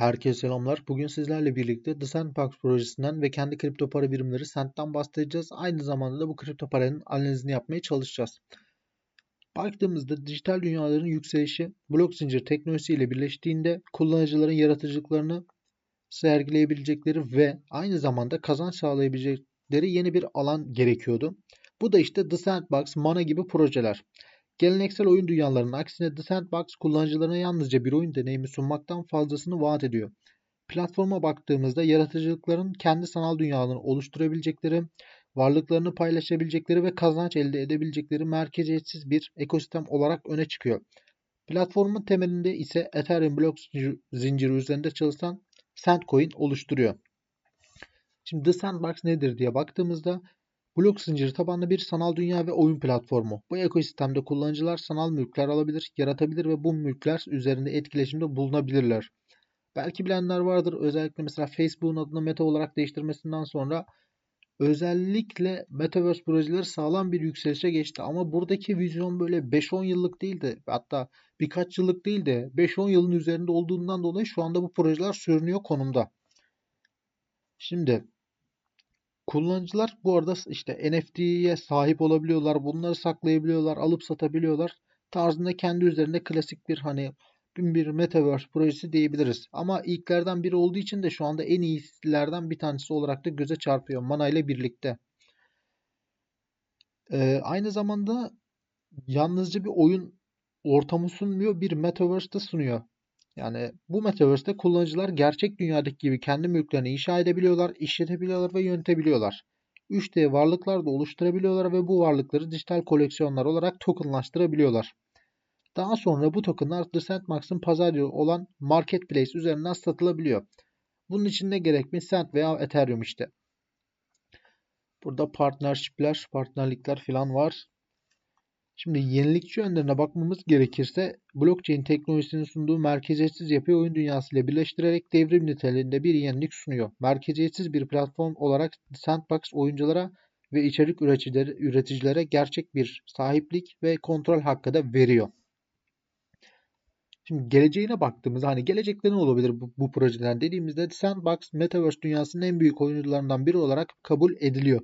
Herkese selamlar. Bugün sizlerle birlikte The Sandbox projesinden ve kendi kripto para birimleri Sand'dan bahsedeceğiz. Aynı zamanda da bu kripto paranın analizini yapmaya çalışacağız. Baktığımızda dijital dünyaların yükselişi blok zincir teknolojisiyle birleştiğinde kullanıcıların yaratıcılıklarını sergileyebilecekleri ve aynı zamanda kazanç sağlayabilecekleri yeni bir alan gerekiyordu. Bu da işte The Sandbox, Mana gibi projeler. Geleneksel oyun dünyalarının aksine The Sandbox kullanıcılarına yalnızca bir oyun deneyimi sunmaktan fazlasını vaat ediyor. Platforma baktığımızda yaratıcılıkların kendi sanal dünyalarını oluşturabilecekleri, varlıklarını paylaşabilecekleri ve kazanç elde edebilecekleri merkeziyetsiz bir ekosistem olarak öne çıkıyor. Platformun temelinde ise Ethereum blok zinciri üzerinde çalışan Sandcoin oluşturuyor. Şimdi The Sandbox nedir diye baktığımızda Blok zinciri tabanlı bir sanal dünya ve oyun platformu. Bu ekosistemde kullanıcılar sanal mülkler alabilir, yaratabilir ve bu mülkler üzerinde etkileşimde bulunabilirler. Belki bilenler vardır. Özellikle mesela Facebook'un adını Meta olarak değiştirmesinden sonra özellikle Metaverse projeleri sağlam bir yükselişe geçti. Ama buradaki vizyon böyle 5-10 yıllık değildi. Hatta birkaç yıllık değil de 5-10 yılın üzerinde olduğundan dolayı şu anda bu projeler sürünüyor konumda. Şimdi Kullanıcılar bu arada işte NFT'ye sahip olabiliyorlar. Bunları saklayabiliyorlar, alıp satabiliyorlar. Tarzında kendi üzerinde klasik bir hani bir Metaverse projesi diyebiliriz. Ama ilklerden biri olduğu için de şu anda en iyilerden bir tanesi olarak da göze çarpıyor Mana ile birlikte. Ee, aynı zamanda yalnızca bir oyun ortamı sunmuyor, bir Metaverse de sunuyor. Yani bu Metaverse'te kullanıcılar gerçek dünyadaki gibi kendi mülklerini inşa edebiliyorlar, işletebiliyorlar ve yönetebiliyorlar. 3D varlıklar da oluşturabiliyorlar ve bu varlıkları dijital koleksiyonlar olarak tokenlaştırabiliyorlar. Daha sonra bu tokenlar The Sandbox'ın pazar yeri olan Marketplace üzerinden satılabiliyor. Bunun için ne gerek mi? Sand veya Ethereum işte. Burada partnershipler, partnerlikler falan var. Şimdi yenilikçi yönlerine bakmamız gerekirse blockchain teknolojisinin sunduğu merkeziyetsiz yapı oyun dünyasıyla birleştirerek devrim niteliğinde bir yenilik sunuyor. Merkeziyetsiz bir platform olarak Sandbox oyunculara ve içerik üreticileri, üreticilere gerçek bir sahiplik ve kontrol hakkı da veriyor. Şimdi geleceğine baktığımızda hani gelecekte ne olabilir bu, bu projeden dediğimizde Sandbox Metaverse dünyasının en büyük oyuncularından biri olarak kabul ediliyor.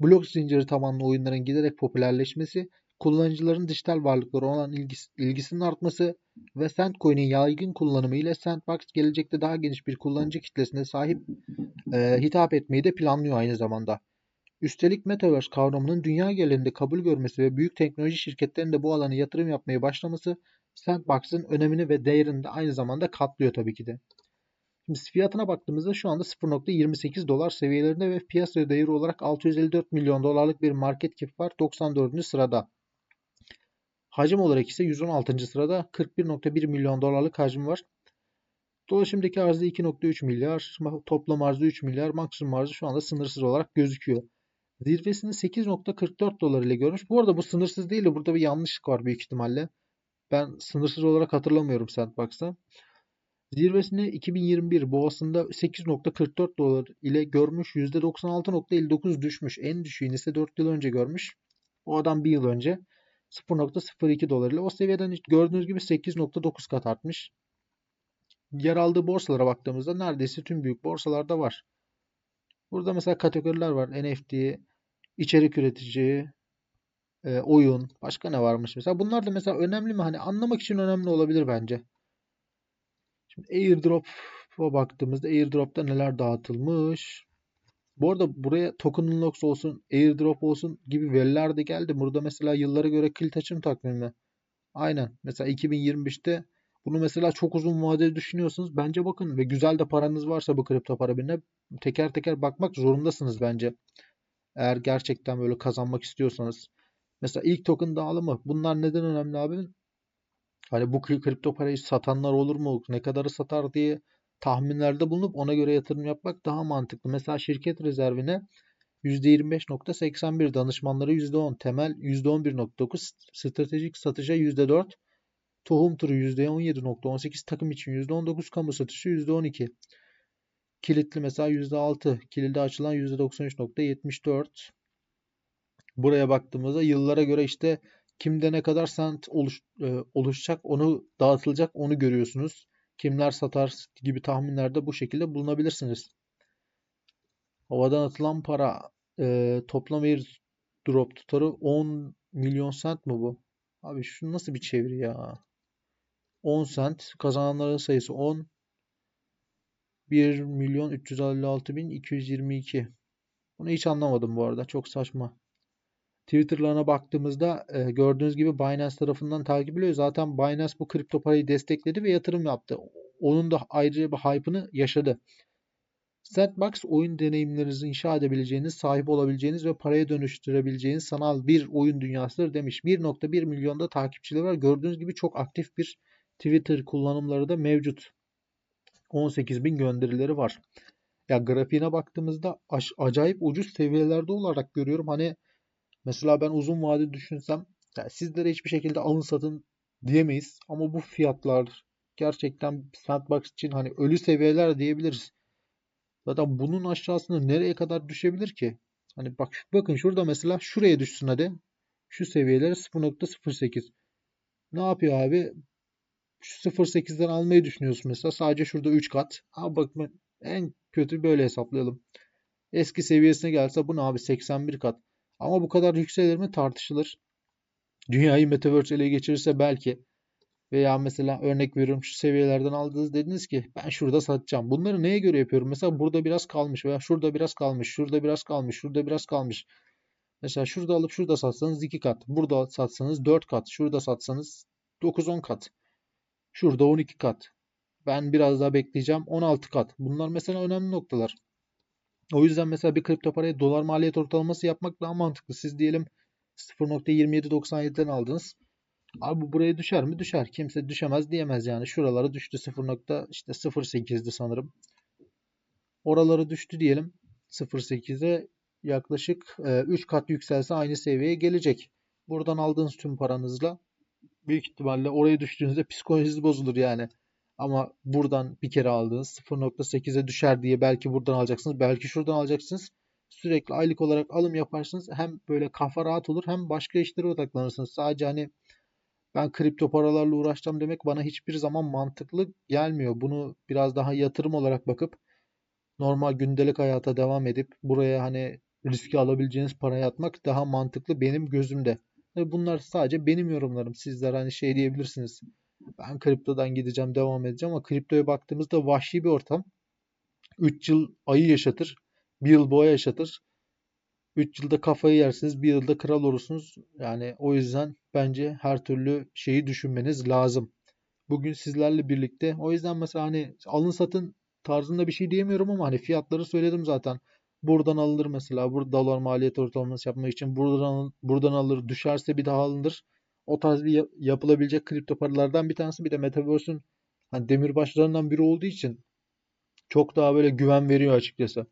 Blok zinciri tabanlı oyunların giderek popülerleşmesi kullanıcıların dijital varlıklara olan ilgis, ilgisinin artması ve Sandcoin'in yaygın kullanımı ile Sandbox gelecekte daha geniş bir kullanıcı kitlesine sahip e, hitap etmeyi de planlıyor aynı zamanda. Üstelik Metaverse kavramının dünya genelinde kabul görmesi ve büyük teknoloji şirketlerinin de bu alana yatırım yapmaya başlaması Sandbox'ın önemini ve değerini de aynı zamanda katlıyor tabii ki de. Şimdi fiyatına baktığımızda şu anda 0.28 dolar seviyelerinde ve piyasa değeri olarak 654 milyon dolarlık bir market cap var 94. sırada. Hacim olarak ise 116. sırada 41.1 milyon dolarlık hacim var. Dolaşımdaki arzı 2.3 milyar, toplam arzı 3 milyar, maksimum arzı şu anda sınırsız olarak gözüküyor. Zirvesini 8.44 dolar ile görmüş. Bu arada bu sınırsız değil de burada bir yanlışlık var büyük ihtimalle. Ben sınırsız olarak hatırlamıyorum Sandbox'ta. Zirvesini 2021 boğasında 8.44 dolar ile görmüş. %96.59 düşmüş. En düşüğünü ise 4 yıl önce görmüş. O adam bir yıl önce. 0.02 dolar ile o seviyeden gördüğünüz gibi 8.9 kat artmış. Yer aldığı borsalara baktığımızda neredeyse tüm büyük borsalarda var. Burada mesela kategoriler var. NFT, içerik üretici, e, oyun, başka ne varmış mesela. Bunlar da mesela önemli mi? Hani anlamak için önemli olabilir bence. Şimdi airdrop'a baktığımızda airdrop'ta neler dağıtılmış. Bu arada buraya token unlocks olsun, airdrop olsun gibi veriler de geldi. Burada mesela yıllara göre kilit açım takvimi. Aynen. Mesela 2025'te bunu mesela çok uzun vadeli düşünüyorsunuz. Bence bakın ve güzel de paranız varsa bu kripto para birine teker teker bakmak zorundasınız bence. Eğer gerçekten böyle kazanmak istiyorsanız. Mesela ilk token dağılımı. Bunlar neden önemli abi? Hani bu kripto parayı satanlar olur mu? Ne kadarı satar diye tahminlerde bulunup ona göre yatırım yapmak daha mantıklı. Mesela şirket rezervine %25.81, danışmanları %10, temel %11.9, stratejik satışa %4, tohum turu %17.18, takım için %19, kamu satışı %12. Kilitli mesela %6, kilidi açılan %93.74. Buraya baktığımızda yıllara göre işte kimde ne kadar sent oluş, e, oluşacak onu dağıtılacak onu görüyorsunuz. Kimler satar gibi tahminlerde bu şekilde bulunabilirsiniz. Havadan atılan para e, toplam airdrop tutarı 10 milyon cent mi bu? Abi şu nasıl bir çeviri ya? 10 cent kazananların sayısı 10 1 milyon 356 bin 222. Bunu hiç anlamadım bu arada. Çok saçma. Twitter'larına baktığımızda e, gördüğünüz gibi Binance tarafından takip ediliyor. Zaten Binance bu kripto parayı destekledi ve yatırım yaptı. Onun da ayrıca bir hype'ını yaşadı. Sandbox oyun deneyimlerinizi inşa edebileceğiniz, sahip olabileceğiniz ve paraya dönüştürebileceğiniz sanal bir oyun dünyasıdır demiş. 1.1 milyonda takipçileri var. Gördüğünüz gibi çok aktif bir Twitter kullanımları da mevcut. 18 bin gönderileri var. Ya grafiğine baktığımızda acayip ucuz seviyelerde olarak görüyorum. Hani mesela ben uzun vade düşünsem ya sizlere hiçbir şekilde alın satın diyemeyiz. Ama bu fiyatlar gerçekten Sandbox için hani ölü seviyeler diyebiliriz. Zaten bunun aşağısında nereye kadar düşebilir ki? Hani bak bakın şurada mesela şuraya düşsün hadi. Şu seviyelere 0.08. Ne yapıyor abi? Şu 0.8'den almayı düşünüyorsun mesela. Sadece şurada 3 kat. Abi bak en kötü böyle hesaplayalım. Eski seviyesine gelse bu ne abi 81 kat. Ama bu kadar yükselir mi tartışılır. Dünyayı Metaverse ele geçirirse belki. Veya mesela örnek veriyorum şu seviyelerden aldınız dediniz ki ben şurada satacağım. Bunları neye göre yapıyorum? Mesela burada biraz kalmış veya şurada biraz kalmış, şurada biraz kalmış, şurada biraz kalmış. Mesela şurada alıp şurada satsanız 2 kat, burada satsanız 4 kat, şurada satsanız 9-10 kat. Şurada 12 kat. Ben biraz daha bekleyeceğim 16 kat. Bunlar mesela önemli noktalar. O yüzden mesela bir kripto paraya dolar maliyet ortalaması yapmak daha mantıklı. Siz diyelim 0.2797'den aldınız. Abi bu buraya düşer mi? Düşer. Kimse düşemez diyemez yani. Şuralara düştü 0. işte 0.8'di sanırım. Oralara düştü diyelim. 0.8'e yaklaşık 3 kat yükselse aynı seviyeye gelecek. Buradan aldığınız tüm paranızla büyük ihtimalle oraya düştüğünüzde psikolojiniz bozulur yani. Ama buradan bir kere aldığınız 0.8'e düşer diye belki buradan alacaksınız. Belki şuradan alacaksınız. Sürekli aylık olarak alım yaparsınız. Hem böyle kafa rahat olur hem başka işlere odaklanırsınız. Sadece hani ben kripto paralarla uğraşacağım demek bana hiçbir zaman mantıklı gelmiyor. Bunu biraz daha yatırım olarak bakıp normal gündelik hayata devam edip buraya hani riski alabileceğiniz parayı atmak daha mantıklı benim gözümde. Bunlar sadece benim yorumlarım. Sizler hani şey diyebilirsiniz. Ben kriptodan gideceğim, devam edeceğim ama kriptoya baktığımızda vahşi bir ortam. 3 yıl ayı yaşatır, 1 yıl boğa yaşatır. 3 yılda kafayı yersiniz, 1 yılda kral olursunuz. Yani o yüzden bence her türlü şeyi düşünmeniz lazım. Bugün sizlerle birlikte o yüzden mesela hani alın satın tarzında bir şey diyemiyorum ama hani fiyatları söyledim zaten. Buradan alınır mesela. Burada dolar maliyet ortalaması yapmak için buradan buradan alır. Düşerse bir daha alınır. O tarz bir yapılabilecek kripto paralardan bir tanesi. Bir de Metaverse'ün hani demirbaşlarından biri olduğu için çok daha böyle güven veriyor açıkçası.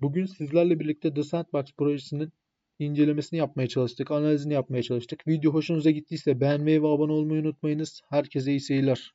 Bugün sizlerle birlikte The Sandbox projesinin incelemesini yapmaya çalıştık, analizini yapmaya çalıştık. Video hoşunuza gittiyse beğenmeyi ve abone olmayı unutmayınız. Herkese iyi seyirler.